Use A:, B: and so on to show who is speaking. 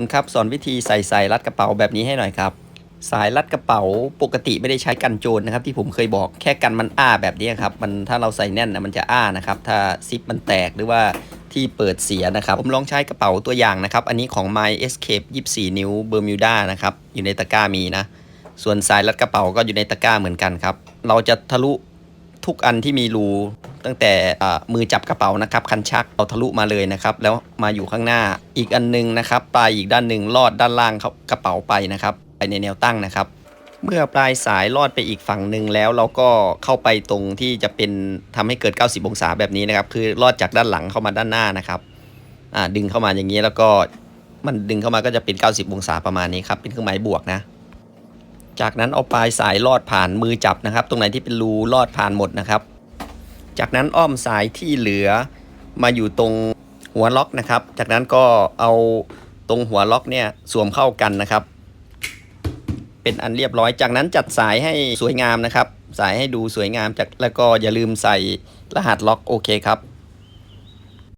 A: คุณครับสอนวิธีใส่สายรัดกระเป๋าแบบนี้ให้หน่อยครับ สายรัดกระเป๋าปกติไม่ได้ใช้กันโจรนะครับ ที่ผมเคยบอกแค่กันมันอ้าแบบนี้ครับมันถ้าเราใส่แน่นนะมันจะอ้านะครับ ถ้าซิปมันแตกหรือว่าที่เปิดเสียนะครับ ผมลองใช้กระเป๋าตัวอย่างนะครับ อันนี้ของ My Escape 24 นิ้ว Bermuda นะครับ อยู่ในตะกร้ามีนะ ส่วนสายรัดกระเป๋าก็อยู่ในตะกร้าเหมือนกันครับ เราจะทะลุทุกอันที่มีรู ตั้งแต่อ่ามือจับกระเป๋านะครับคันชักเราทะลุมาเลยนะครับแล้วมาอยู่ข้างหน้าอีกอันหนึงนะครับปลายอีกด้านหนึ่งลอดด้านล่างเขากระเป๋าไปนะครับไปในแนวตั้งนะครับ เมื่อปลายสายลอดไปอีกฝั่งหนึ่งแล้วเราก็เข้าไปตรงที่จะเป็นทำให้เกิด 90 องศาแบบนี้นะครับ คือลอดจากด้านหลังเข้ามาด้านหน้านะครับอ่าดึงเข้ามาอย่างนี้แล้วก็มันดึงเข้ามาก็จะเป็น 90 องศาประมาณนี้ครับเป็นเครื่องหมายบวกนะจากนั้นเอาปลายสายลอดผ่านมือจับนะครับ ตรงไหนที่เป็นรูลอดผ่านหมดนะครับ จากนั้นอ้อมสายที่เหลือมาอยู่ตรงหัวล็อกนะครับ จากนั้นก็เอาตรงหัวล็อกเนี่ยสวมเข้ากันนะครับ เป็นอันเรียบร้อย จากนั้นจัดสายให้สวยงามนะครับ สายให้ดูสวยงามจากแล้วก็อย่าลืมใส่รหัสล็อกโอเคครับ